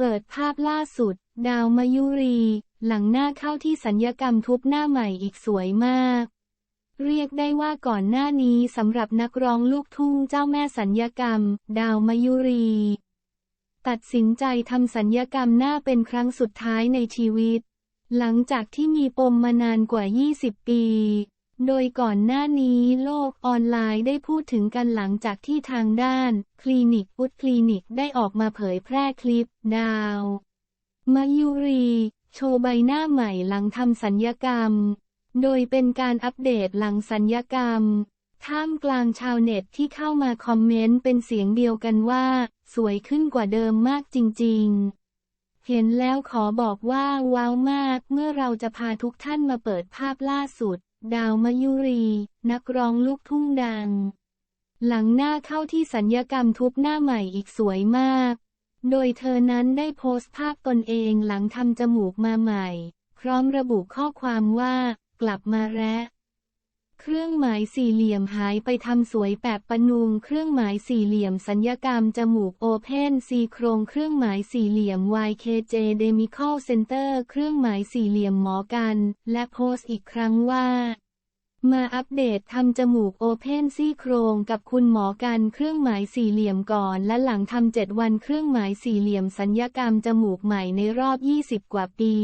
เปิดภาพล่าสุด ดาวมายุรี หลังหน้าเข้าที่สัญญกรรมทุบหน้าใหม่อีกสวยมาก เรียกได้ว่าก่อนหน้านี้สำหรับนักร้องลูกทุ่งเจ้าแม่สัญญกรรม ดาวมายุรี ตัดสินใจทำสัญญกรรมหน้าเป็นครั้งสุดท้ายในชีวิต หลังจากที่มีปมมานานกว่า 20 ปี โดยก่อนหน้านี้โลกออนไลน์ได้พูดถึงกันหลังจากที่ทางด้าน คลินิกอุดคลินิกได้ออกมาเผยแพร่คลิป ดาวมายุรี โชว์ใบหน้าใหม่หลังทำสัญญกรรม โดยเป็นการอัปเดตหลังสัญญกรรม ท่ามกลางชาวเน็ตที่เข้ามาคอมเมนต์เป็นเสียงเดียวกันว่า สวยขึ้นกว่าเดิมมากจริง ๆเห็นแล้วขอบอกว่าว้าวมากเมื่อเราจะพาทุกท่านมาเปิดภาพล่าสุด ดาวมายุรี นักร้องลูกทุ่งดัง หลังหน้าเข้าที่สัญญกรรมทุบหน้าใหม่อีกสวยมาก โดยเธอนั้นได้โพสต์ภาพตนเองหลังทำจมูกมาใหม่ พร้อมระบุข้อความว่า กลับมาแล้ว เครื่องหมายสี่เหลี่ยมหายไปทำสวยแปบปนุง เครื่องหมายสี่เหลี่ยมสัญญกรรมจมูกโอเพนซีโครงเครื่องหมายสี่เหลี่ยม YKJ Demical Center เครื่องหมายสี่เหลี่ยมหมอกัน และโพสต์อีกครั้งว่ามาอัปเดตทำจมูกโอเพนซี่โครงกับคุณหมอกันเครื่องหมายสี่เหลี่ยมก่อน และหลังทำเจ็ดวันเครื่องหมายสี่เหลี่ยมสัญญกรรมจมูกใหม่ในรอบ 20 กว่าปี